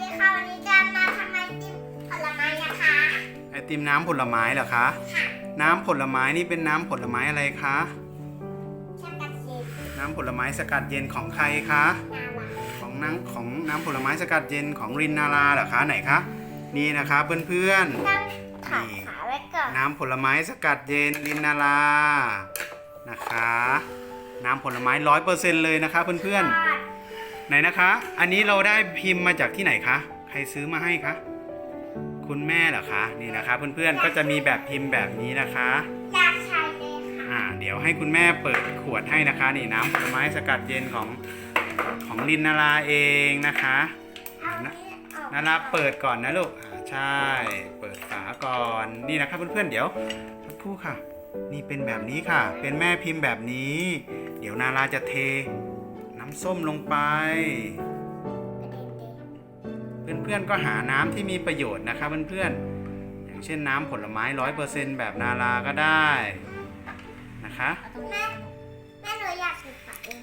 ดีค่ะวันนี้จะมาทำไอติมผลไม้นะคะ ไอติมน้ำผลไม้เหรอคะ ค่ะน้ำผลไม้นี่เป็นน้ำผลไม้อะไรคะช็อกโกแลตเย็นน้ำผลไม้สกัดเย็นของใครคะ นาลาของน้ำของน้ำผลไม้สกัดเย็นของรินนาราเหรอคะไหนคะ นี่นะคะเพื่อนต้องถอดขาไว้ก่อนๆน้ำผลไม้สกัดเย็นรินนารานะคะ น้ำผลไม้ร้อยเปอร์เซ็นต์เลยนะคะเพื่อนทอดๆ ไหนนะคะ อันนี้เราได้พิมพ์มาจากที่ไหนคะ ใครซื้อมาให้คะ คุณแม่เหรอคะ นี่นะคะ เพื่อนๆ ก็จะมีแบบพิมพ์แบบนี้นะคะ อยากใช้เลยค่ะ อ่า เดี๋ยวให้คุณแม่เปิดขวดให้นะคะ นี่น้ำผลไม้สกัดเย็นของของลินนาราเองนะคะเอานี้ออกนาราเปิดก่อนนะลูกอ่าใช่ เปิดฝาก่อน นี่นะครับเพื่อนๆ เดี๋ยวสักครู่ค่ะ นี่เป็นแบบนี้ค่ะ เป็นแม่พิมพ์แบบนี้ เดี๋ยวนาราจะเทน้ำส้มลงไป เพื่อนๆก็หาน้ำที่มีประโยชน์นะคะเพื่อนๆอย่างเช่นน้ำผลไม้ร้อยเปอร์เซ็นต์แบบนาราก็ได้นะคะแม่แม่หนูอยากกินฝาเอง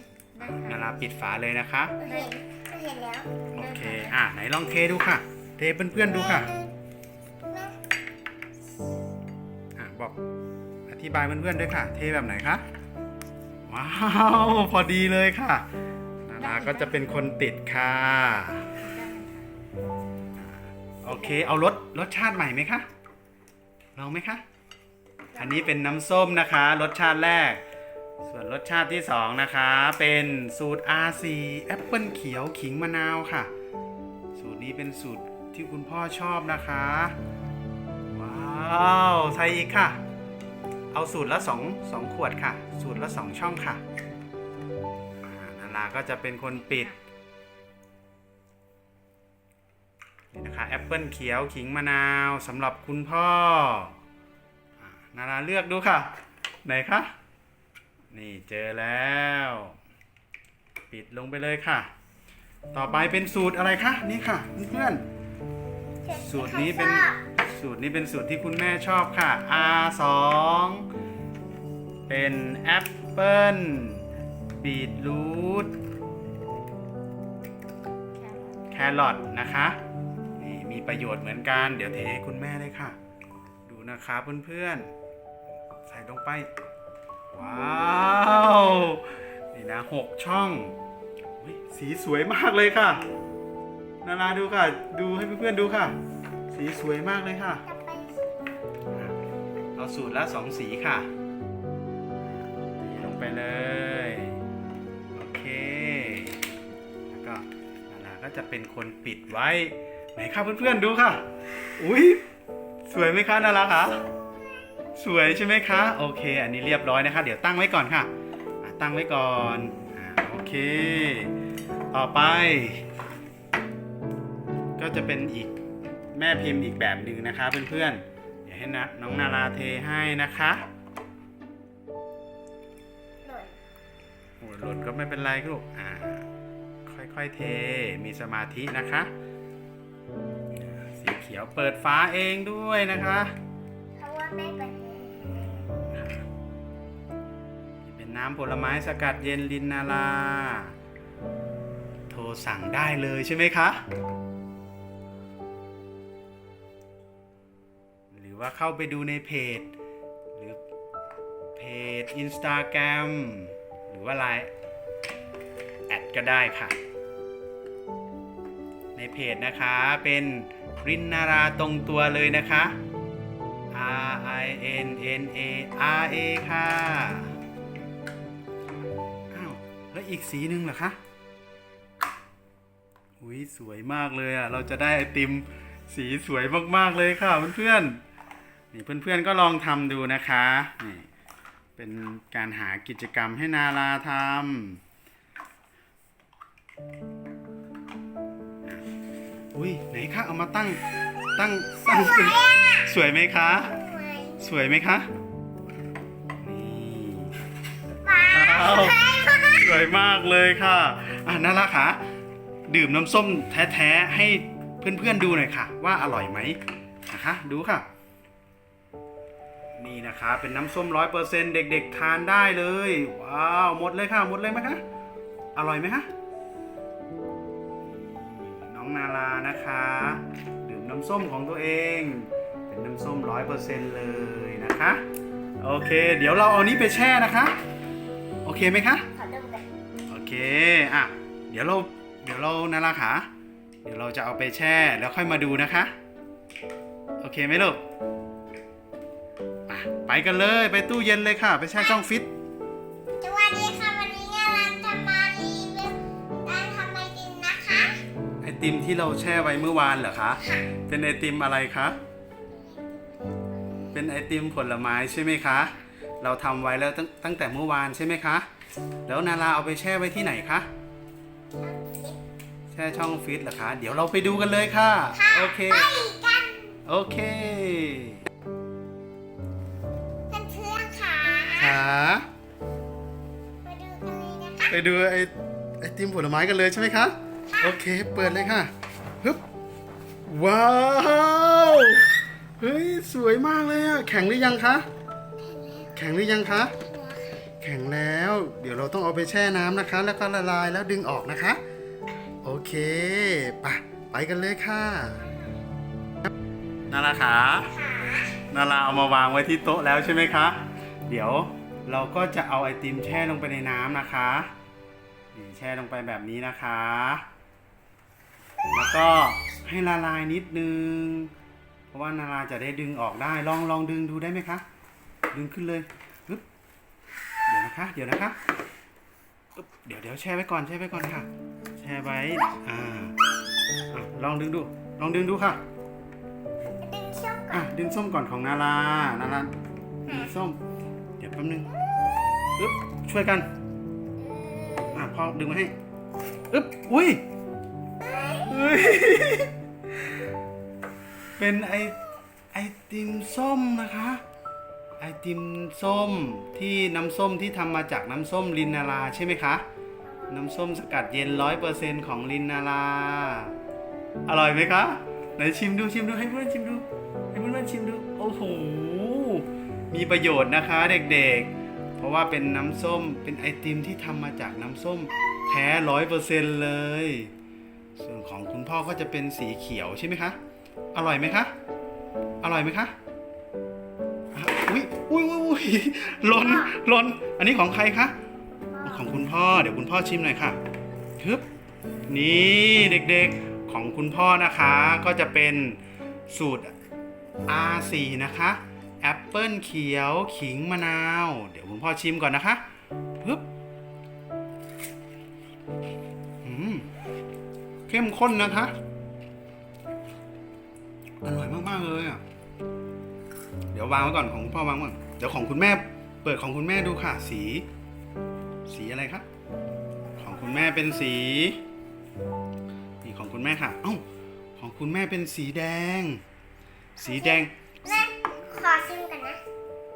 นาราปิดฝาเลยนะคะหนูเห็นหนูเห็นแล้วโอเคอะไหนลองเทดูค่ะ เทเพื่อนๆดูค่ะแม่อะบอกอธิบายเพื่อนๆด้วยค่ะ เทแบบไหนคะว้าว พอดีเลยค่ะ นาราก็จะเป็นคนติดค่ะ โอเค เอารสรสชาติใหม่ไหมคะลองไหมคะ อันนี้เป็นน้ำส้มนะคะ รสชาติแรก ส่วนรสชาติที่สองนะคะ เป็นสูตร R4 แอปเปิลเขียวขิงมะนาวค่ะ สูตรนี้เป็นสูตรที่คุณพ่อชอบนะคะ ว้าวใส่อีกค่ะ เอาสูตรละสองสองขวดค่ะ สูตรละสองช่องค่ะ อ่านาก็จะเป็นคนปิดนี่นะคะแอปเปิลเขียวขิงมะนาวสำหรับคุณพ่อนาราเลือกดูค่ะ ไหนคะนี่เจอแล้ว ปิดลงไปเลยค่ะ ต่อไปเป็นสูตรอะไรคะนี่ค่ะเพื่อนสูตรนี้เป็นสูตรนี้เป็นสูตรที่คุณแม่ชอบค่ะ R2 เป็นแอปเปิล บีทรูทแครอทนะคะนี่มีประโยชน์เหมือนกัน เดี๋ยวเทให้คุณแม่เลยค่ะ ดูนะคะเพื่อนๆ ใส่ลงไป ว้าวนี่นะหกช่องสีสวยมากเลยค่ะ นาราดูค่ะ ดูให้เพื่อนๆดูค่ะ สีสวยมากเลยค่ะ เอาสูตรละสองสีค่ะลงไปเลย ก็จะเป็นคนปิดไว้ ไหนครับเพื่อนๆดูค่ะ อุ้ยสวยไหมคะนาราคะสวยใช่ไหมคะ โอเค อันนี้เรียบร้อยนะคะ เดี๋ยวตั้งไว้ก่อนค่ะอะตั้งไว้ก่อนอ่าโอเค ต่อไป ก็จะเป็นอีกแม่พิมพ์อีกแบบหนึ่งนะคะเพื่อนๆ เดี๋ยวให้นะน้องนาราเทให้นะคะหล่นโอ้ยหล่นก็ไม่เป็นไรลูกอ่า ค่อยๆเท มีสมาธินะคะ สีเขียวเปิดฟ้าเองด้วยนะคะ เพราะว่าแม่เป็นนี่เป็นน้ำผลไม้สกัดเย็นลินนาราโทรสั่งได้เลยใช่ไหมคะ หรือว่าเข้าไปดูในเพจ หรือเพจ Instagram หรือว่าไลน์แอดก็ได้ค่ะ ในเพจนะคะ เป็นรินนาราตรงตัวเลยนะคะ R I N N A R A ค่ะ อ้าว แล้วอีกสีหนึ่งเหรอคะอุ้ยสวยมากเลยอะ เราจะได้ไอติมสีสวยมากๆเลยค่ะเพื่อนๆ นี่เพื่อนๆก็ลองทำดูนะคะ นี่เป็นการหากิจกรรมให้นาราทำ อุ้ยไหนคะเอามาตั้งตั้งตั้งเป็นสวยไหมคะทำไมสวยไหมคะนี่ว้าอ้าววสวยมากเลยค่ะอะน่ารักค่ะดื่มน้ำส้มแท้ๆให้เพื่อนๆดูหน่อยค่ะ ว่าอร่อยไหมนะคะดูค่ะ นี่นะคะเป็นน้ำส้มร้อยเปอร์เซ็นเด็ก ๆ ทานได้เลย ว้าวหมดเลยค่ะหมดเลยไหมคะอร่อยไหมคะน้ ององนารานะคะดื่มน้ำส้มของตัวเอง เป็นน้ำส้มร้อยเปอร์เซ็นต์เลยนะคะ โอเค เดี๋ยวเราเอานี้ไปแช่นะคะ โอเคไหมคะขอดูกันโอเค อะ เดี๋ยวเรา เดี๋ยวเรานาราขาเดี๋ยวเราจะเอาไปแช่แล้วค่อยมาดูนะคะ โอเคไหมลูกอะไปกันเลยไปตู้เย็นเลยค่ะ ไปแช่ช่องฟิต ติมที่เราแช่ไว้เมื่อวานเหรอคะ เป็นไอติมอะไรคะ เป็นไอติมผลไม้ใช่ไหมคะ เราทำไว้แล้วตั้งตั้งแต่เมื่อวานใช่ไหมคะ แล้วนาราเอาไปแช่ไว้ที่ไหนคะ แช่ช่องฟิตเหรอคะ เดี๋ยวเราไปดูกันเลยค่ะค่ะโอเคไปกันโอเคเพื่อนๆค่ะขามาดูกันเลยนะคะไปดูไอไอติมผลไม้กันเลยใช่ไหมคะ โอเค เปิดเลยค่ะฮึบว้าว เฮ้ย สวยมากเลยอะแข็งหรือยังคะ แข็งหรือยังคะ แข็งแล้ว เดี๋ยวเราต้องเอาไปแช่น้ำนะคะ แล้วก็ละลายแล้วดึงออกนะคะ โอเคไปไปกันเลยค่ะ นาราขาค่ะนาราเอามาวางไว้ที่โต๊ะแล้วใช่ไหมคะ เดี๋ยวเราก็จะเอาไอติมแช่ลงไปในน้ำนะคะนี่แช่ลงไปแบบนี้นะคะ แล้วก็ให้ละลายนิดนึง เพราะว่านาราจะได้ดึงออกได้ ลองลองดึงดูได้ไหมคะ ดึงขึ้นเลยฮึบเดี๋ยวนะคะ เดี๋ยวนะคะอึ๊บเดี๋ยวเดี๋ยวแช่ไว้ก่อนแช่ไว้ก่อนค่ะ แช่ไว้ อ่าอะลองดึงดู ลองดึงดูค่ะ ดึงช่องก่ออะนดึงส้มก่อนของนารานาราดึงส้ม เดี๋ยวแป๊บนึงอึ๊บช่วยกัน อะพอดึงมาให้อึ๊บอุ้ย เป็นไอไอติมส้มนะคะ ไอติมส้มที่น้ำส้มที่ทำมาจากน้ำส้มลินนาราใช่ไหมคะ น้ำส้มสกัดเย็นร้อยเปอร์เซ็นของลินนาราอร่อยไหมคะไหนชิมดูชิมดูให้เพื่อนชิมดูให้เพื่อนชิมดูโอ้โหมีประโยชน์นะคะเด็กๆ เพราะว่าเป็นน้ำส้มเป็นไอติมที่ทำมาจากน้ำส้มแท้ร้อยเปอร์เซ็นเลย ส่วนของคุณพ่อก็จะเป็นสีเขียวใช่ไหมคะ อร่อยไหมคะ อร่อยไหมคะอะอุ้ยอุ้ยอุ้ยอุ้ยหล่นหล่นอันนี้ของใครคะ ของคุณพ่อ เดี๋ยวคุณพ่อชิมหน่อยค่ะฮึบนี่เด็กๆของคุณพ่อนะคะ ก็จะเป็นสูตร R4 นะคะแอปเปิลเขียวขิงมะนาว เดี๋ยวคุณพ่อชิมก่อนนะคะฮึบ เข้มข้นนะคะ อร่อยมาก ๆ เลยอะ เดี๋ยววางไว้ก่อนของคุณพ่อวางไว้ก่อน เดี๋ยวของคุณแม่เปิดของคุณแม่ดูค่ะ สี สีอะไรครับ ของคุณแม่เป็นสี นี่ของคุณแม่ค่ะ เอ้า ของคุณแม่เป็นสีแดง สีแดง แม่ขอชิมกันนะ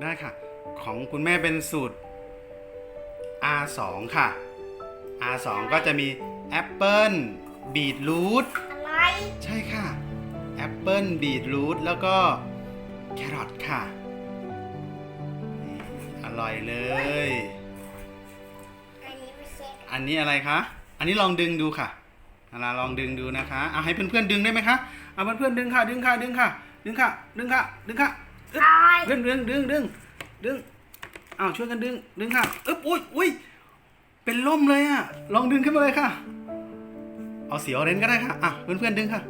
ได้ค่ะ ของคุณแม่เป็นสูตร R2 ค่ะ R2 ก็จะมีแอปเปิล บีทรูทอะไร ใช่ค่ะ แอปเปิลบีทรูทแล้วก็แครอทค่ะนี่อร่อยเลย อันนี้ไม่ใช่อันนี้อะไรคะ อันนี้ลองดึงดูค่ะนาราลองดึงดูนะคะเอาให้เพื่อนๆดึงได้ไหมคะเอาเพื่อนๆดึงค่ะ ดึงค่ะ ดึงค่ะ ดึงค่ะ ดึงค่ะ ดึงค่ะอึ๊บอร่อยดึงดึงดึงดึงดึงอ้าวช่วยกันดึง ดึงค่ะ อึ๊บ อุ้ยอุ้ยเป็นล่มเลยอะลองดึงขึ้นมาเลยค่ะ เอาสีออเรนจ์ก็ได้ค่ะ อะ เพื่อนๆดึงค่ะ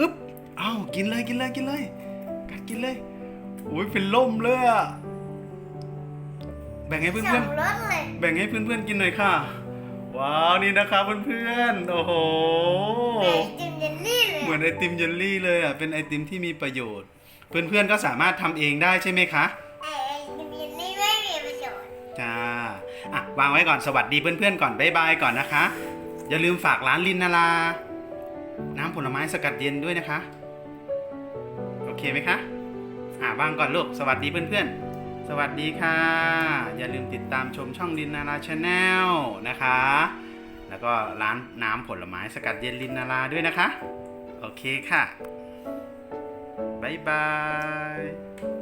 อึ๊บอ้าวกินเลยกินเลยกินเลย กัดกินเลยอุ้ยเป็นล่มเลยอะแบ่งให้สเพื่ออนงๆรสเลยแบ่งให้เพื่อนๆกินหน่อยค่ะ ว้าวนี่นะคะเพื่อนๆ โอ้โหเหมือนจิมเยลลี่เลยเหมือนไอติมเยลลี่เลยอะ เป็นไอติมที่มีประโยชน์ เพื่อนๆ ก็สามารถทำเองได้ใช่ไหมคะแต่ไอจิมเยลลี่ไม่มีประโยชน์ จ้า อะ วางไว้ก่อน สวัสดีเพื่อนๆ ก่อน บ๊ายบายก่อนนะคะ อย่าลืมฝากร้านลินนาราน้ำผลไม้สกัดเย็นด้วยนะคะ โอเคไหมคะอะวางก่อนลูก สวัสดีเพื่อนๆ สวัสดีค่ะ อย่าลืมติดตามชมช่องลินนาราชาแนลนะคะ แล้วก็ร้านน้ำผลไม้สกัดเย็นลินนาราด้วยนะคะ โอเคค่ะ บ๊ายบาย